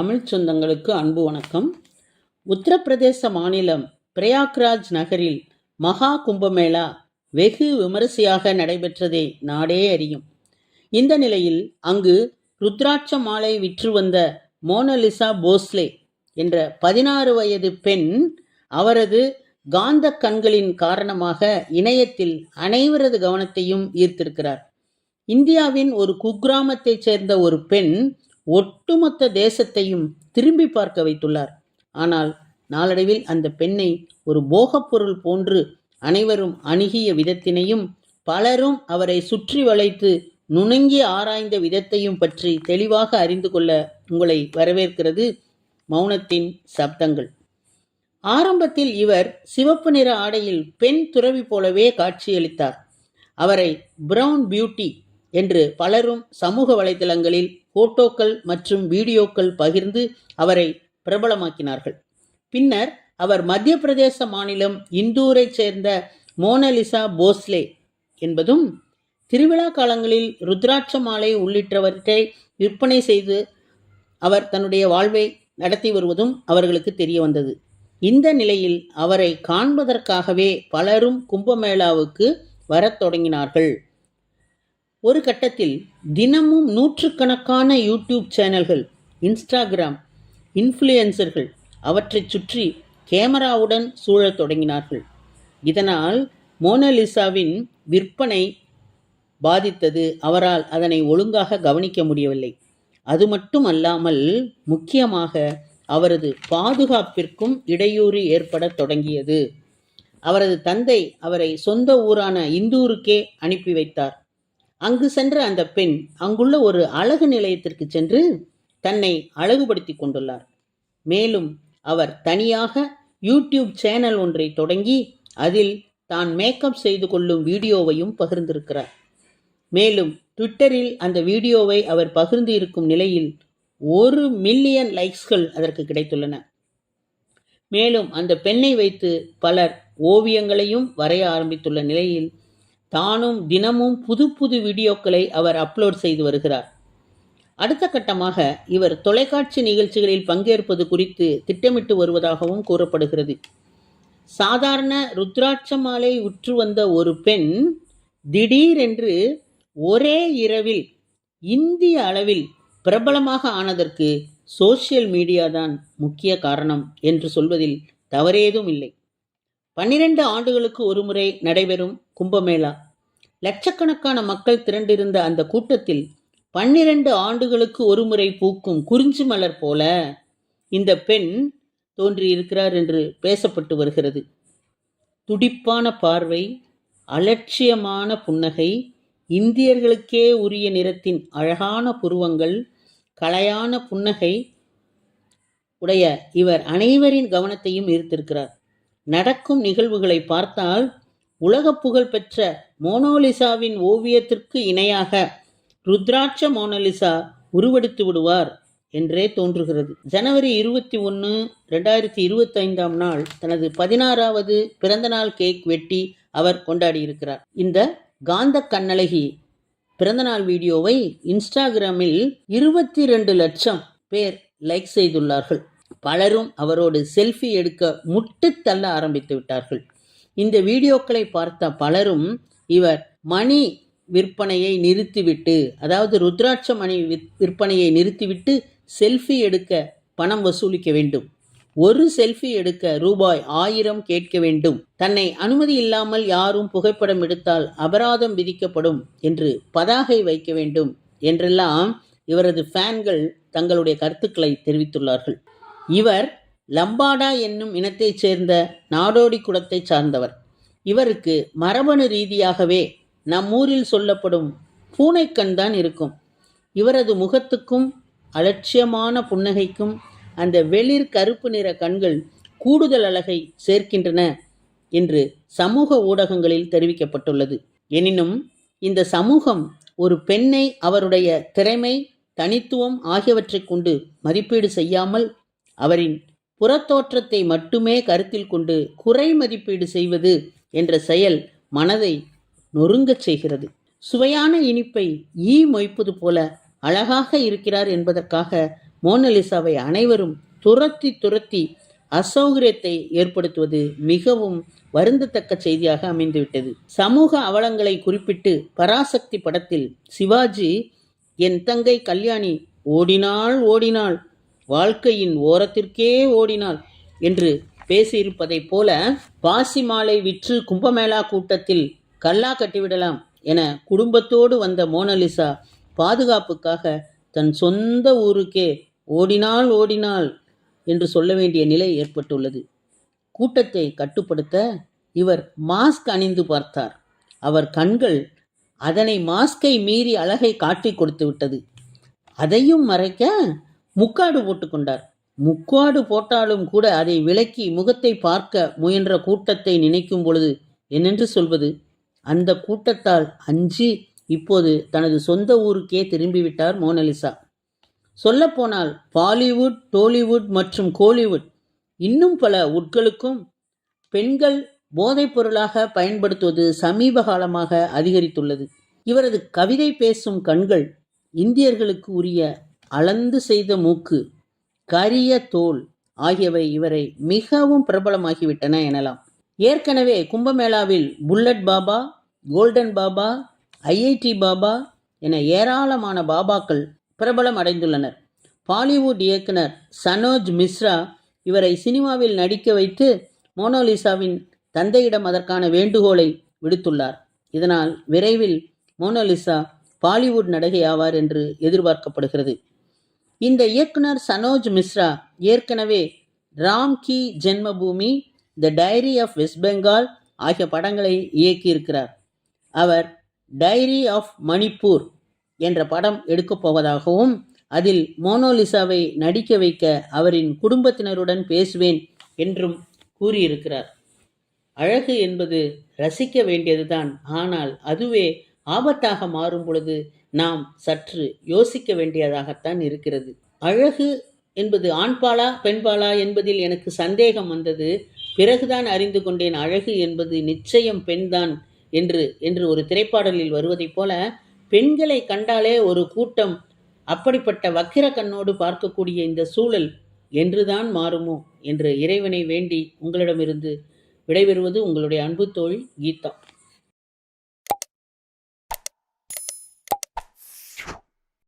தமிழ் சொந்தங்களுக்கு அன்பு வணக்கம். உத்தரப்பிரதேச மாநிலம் பிரயாக்ராஜ் நகரில் மகா கும்பமேளா வெகு விமரிசையாக நடைபெற்றதை நாடே அறியும். இந்த நிலையில் அங்கு ருத்ராட்ச மாலை விற்று வந்த மோனலிசா போஸ்லே என்ற பதினாறு வயது பெண் அவரது காந்த கண்களின் காரணமாக இணையத்தில் அனைவரது கவனத்தையும் ஈர்த்திருக்கிறார். இந்தியாவின் ஒரு குக்கிராமத்தைச் சேர்ந்த ஒரு பெண் ஒட்டுமொத்த தேசத்தையும் திரும்பி பார்க்க வைத்துள்ளார். ஆனால் நாளடைவில் அந்த பெண்ணை ஒரு போகப்பொருள் போன்று அனைவரும் அணுகிய விதத்தினையும் பலரும் அவரை சுற்றி வளைத்து நுணுங்கி ஆராய்ந்த விதத்தையும் பற்றி தெளிவாக அறிந்து கொள்ள உங்களை வரவேற்கிறது மௌனத்தின் சப்தங்கள். ஆரம்பத்தில் இவர் சிவப்பு நிற ஆடையில் பெண் துறவி போலவே காட்சியளித்தார். அவரை பிரவுன் பியூட்டி என்று பலரும் சமூக வலைதளங்களில் போட்டோக்கள் மற்றும் வீடியோக்கள் பகிர்ந்து அவரை பிரபலமாக்கினார்கள். பின்னர் அவர் மத்திய பிரதேச மாநிலம் இந்தூரைச் சேர்ந்த மோனலிசா போஸ்லே என்பதும் திருவிழா காலங்களில் ருத்ராட்ச மாலை உள்ளிட்டவற்றை விற்பனை செய்து அவர் தன்னுடைய வாழ்வை நடத்தி வருவதும் அவர்களுக்கு தெரிய வந்தது. இந்த நிலையில் அவரை காண்பதற்காகவே பலரும் கும்பமேளாவுக்கு வரத் தொடங்கினார்கள். ஒரு கட்டத்தில் தினமும் நூற்றுக்கணக்கான யூடியூப் சேனல்கள் இன்ஸ்டாகிராம் இன்ஃப்ளூயன்சர்கள் அவற்றைச் சுற்றி கேமராவுடன் சூழத் தொடங்கினார்கள். இதனால் மோனலிசாவின் விற்பனை பாதித்தது. அவரால் அதனை ஒழுங்காக கவனிக்க முடியவில்லை. அது மட்டும் அல்லாமல் முக்கியமாக அவரது பாதுகாப்பிற்கும் இடையூறு ஏற்படத் தொடங்கியது. அவரது தந்தை அவரை சொந்த ஊரான இந்தூருக்கே அனுப்பி வைத்தார். அங்கு சென்ற அந்த பெண் அங்குள்ள ஒரு அழகு நிலையத்திற்கு சென்று தன்னை அழகுபடுத்தி கொண்டுள்ளார். மேலும் அவர் தனியாக யூடியூப் சேனல் ஒன்றை தொடங்கி அதில் தான் மேக்கப் செய்து கொள்ளும் வீடியோவையும் பகிர்ந்திருக்கிறார். மேலும் ட்விட்டரில் அந்த வீடியோவை அவர் பகிர்ந்து இருக்கும் நிலையில் ஒரு மில்லியன் லைக்ஸ்கள் அதற்கு கிடைத்துள்ளன. மேலும் அந்த பெண்ணை வைத்து பலர் ஓவியங்களையும் வரைய ஆரம்பித்துள்ள நிலையில் தானும் தினமும் புது புது வீடியோக்களை அவர் அப்லோட் செய்து வருகிறார். அடுத்த கட்டமாக இவர் தொலைக்காட்சி நிகழ்ச்சிகளில் பங்கேற்பது குறித்து திட்டமிட்டு வருவதாகவும் கூறப்படுகிறது. சாதாரண ருத்ராட்ச மாலை உற்று வந்த ஒரு பெண் திடீரென்று ஒரே இரவில் இந்திய அளவில் பிரபலமாக ஆனதற்கு சோசியல் மீடியா தான் முக்கிய காரணம் என்று சொல்வதில் தவறேதும் இல்லை பன்னிரண்டு ஆண்டுகளுக்கு ஒருமுறை நடைபெறும் கும்பமேளா. லட்சக்கணக்கான மக்கள் திரண்டிருந்த அந்த கூட்டத்தில் பன்னிரண்டு ஆண்டுகளுக்கு ஒருமுறை பூக்கும் குறிஞ்சி மலர் போல இந்த பெண் தோன்றியிருக்கிறார் என்று பேசப்பட்டு வருகிறது. துடிப்பான பார்வை அலட்சியமான புன்னகை இந்தியர்களுக்கே உரிய நிறத்தின் அழகான புருவங்கள் கலையான புன்னகை உடைய இவர் அனைவரின் கவனத்தையும் ஈர்த்திருக்கிறார். நடக்கும் நிகழ்வுகளை பார்த்தால் உலக புகழ் பெற்ற மோனோலிசாவின் ஓவியத்திற்கு இணையாக ருத்ராட்ச மோனலிசா உருவெடுத்து விடுவார் என்றே தோன்றுகிறது. ஜனவரி இருபத்தி ஒன்று ரெண்டாயிரத்தி இருபத்தைந்தாம் நாள் தனது பதினாறாவது பிறந்தநாள் கேக் வெட்டி அவர் கொண்டாடியிருக்கிறார். இந்த காந்த கண்ணழகி பிறந்தநாள் வீடியோவை இன்ஸ்டாகிராமில் இருபத்தி ரெண்டு லட்சம் பேர் லைக் செய்துள்ளார்கள். பலரும் அவரோடு செல்ஃபி எடுக்க முட்டுத்தள்ள ஆரம்பித்து விட்டார்கள். இந்த வீடியோக்களை பார்த்த பலரும் இவர் மணி விற்பனையை நிறுத்திவிட்டு அதாவது ருத்ராட்ச மணி விற்பனையை நிறுத்திவிட்டு செல்ஃபி எடுக்க பணம் வசூலிக்க வேண்டும். ஒரு செல்ஃபி எடுக்க ரூபாய் ஆயிரம் கேட்க வேண்டும். தன்னை அனுமதி இல்லாமல் யாரும் புகைப்படம் எடுத்தால் அபராதம் விதிக்கப்படும் என்று பதாகை வைக்க வேண்டும் என்றெல்லாம் இவரது ஃபேன்கள் தங்களுடைய கருத்துக்களை தெரிவித்துள்ளார்கள். இவர் லம்பாடா என்னும் இனத்தைச் சேர்ந்த நாடோடி குலத்தைச் சார்ந்தவர். இவருக்கு மரபணு ரீதியாகவே நம் ஊரில் சொல்லப்படும் பூனைக்கண் தான் இருக்கும். இவரது முகத்துக்கும் அலட்சியமான புன்னகைக்கும் அந்த வெளிர் கருப்பு நிற கண்கள் கூடுதல் அழகை சேர்க்கின்றன என்று சமூக ஊடகங்களில் தெரிவிக்கப்பட்டுள்ளது. எனினும் இந்த சமூகம் ஒரு பெண்ணை அவருடைய திறமை தனித்துவம் ஆகியவற்றைக் கொண்டு மதிப்பீடு செய்யாமல் அவரின் புறத்தோற்றத்தை மட்டுமே கருத்தில் கொண்டு குறை மதிப்பீடு செய்வது என்ற செயல் மனதை நொறுங்கச் செய்கிறது. சுவையான இனிப்பை ஈ மொய்ப்பது போல அழகாக இருக்கிறார் என்பதற்காக மோனலிசாவை அனைவரும் துரத்தி துரத்தி அசௌகரியத்தை ஏற்படுத்துவது மிகவும் வருந்தத்தக்க செய்தியாக அமைந்துவிட்டது. சமூக அவலங்களை குறிப்பிட்டு பராசக்தி படத்தில் சிவாஜி என் தங்கை கல்யாணி ஓடினாள் ஓடினாள் வாழ்க்கையின் ஓரத்திற்கே ஓடினாள் என்று பேசியிருப்பதைப் போல பாசி மாலை விற்று கும்பமேளா கூட்டத்தில் கல்லா கட்டிவிடலாம் என குடும்பத்தோடு வந்த மோனலிசா பாதுகாப்புக்காக தன் சொந்த ஊருக்கே ஓடினால் ஓடினாள் என்று சொல்ல வேண்டிய நிலை ஏற்பட்டுள்ளது. கூட்டத்தை கட்டுப்படுத்த இவர் மாஸ்க் அணிந்து பார்த்தார். அவர் கண்கள் அதனை மாஸ்கை மீறி அழகை காட்டிக் கொடுத்து விட்டது. அதையும் மறைக்க முக்காடு போட்டுக்கொண்டார். முக்காடு போட்டாலும் கூட அதை விலக்கி முகத்தை பார்க்க முயன்ற கூட்டத்தை நினைக்கும் பொழுது என்னென்று சொல்வது? அந்த கூட்டத்தால் அஞ்சு இப்போது தனது சொந்த ஊருக்கே திரும்பிவிட்டார் மோனலிசா. சொல்லப்போனால் பாலிவுட் டோலிவுட் மற்றும் கோலிவுட் இன்னும் பல உட்களுக்கும் பெண்கள் போதைப் பொருளாக பயன்படுத்துவது சமீப காலமாக அதிகரித்துள்ளது. இவரது கவிதை பேசும் கண்கள் இந்தியர்களுக்கு உரிய அளந்து செய்த மூக்கு கரிய தோல் ஆகியவை இவரை மிகவும் பிரபலமாகிவிட்டன எனலாம். ஏற்கனவே கும்பமேளாவில் bullet Baba golden Baba IIT Baba என ஏராளமான பாபாக்கள் பிரபலம் அடைந்துள்ளனர். பாலிவுட் இயக்குனர் சனோஜ் மிஸ்ரா இவரை சினிமாவில் நடிக்க வைத்து மோனோலிசாவின் தந்தையிடம் அதற்கான வேண்டுகோளை விடுத்துள்ளார். இதனால் விரைவில் மோனோலிசா பாலிவுட் நடிகை ஆவார் என்று எதிர்பார்க்கப்படுகிறது. இந்த இயக்குனர் சனோஜ் மிஸ்ரா ஏற்கனவே Ram ki Janmabhoomi the diary of West Bengal ஆகிய படங்களை இயக்கியிருக்கிறார். அவர் டைரி ஆஃப் மணிப்பூர் என்ற படம் எடுக்கப் போவதாகவும் அதில் மோனோலிசாவை நடிக்க வைக்க அவரின் குடும்பத்தினருடன் பேசுவேன் என்றும் கூறியிருக்கிறார். அழகு என்பது ரசிக்க வேண்டியதுதான் ஆனால் அதுவே ஆபத்தாக மாறும் பொழுது நாம் சற்று யோசிக்க வேண்டியதாகத்தான் இருக்கிறது. அழகு என்பது ஆண்பாலா பெண்பாலா என்பதில் எனக்கு சந்தேகம் வந்தது. பிறகுதான் அறிந்து கொண்டேன் அழகு என்பது நிச்சயம் பெண்தான் என்று என்று ஒரு திரைப்பாடலில் வருவதைப் போல பெண்களை கண்டாலே ஒரு கூட்டம் அப்படிப்பட்ட வக்கிர கண்ணோடு பார்க்கக்கூடிய இந்த சூழல் என்றுதான் மாறுமோ என்று இறைவனை வேண்டி உங்களிடமிருந்து விடைபெறுவது உங்களுடைய அன்பு தோழி கீதா.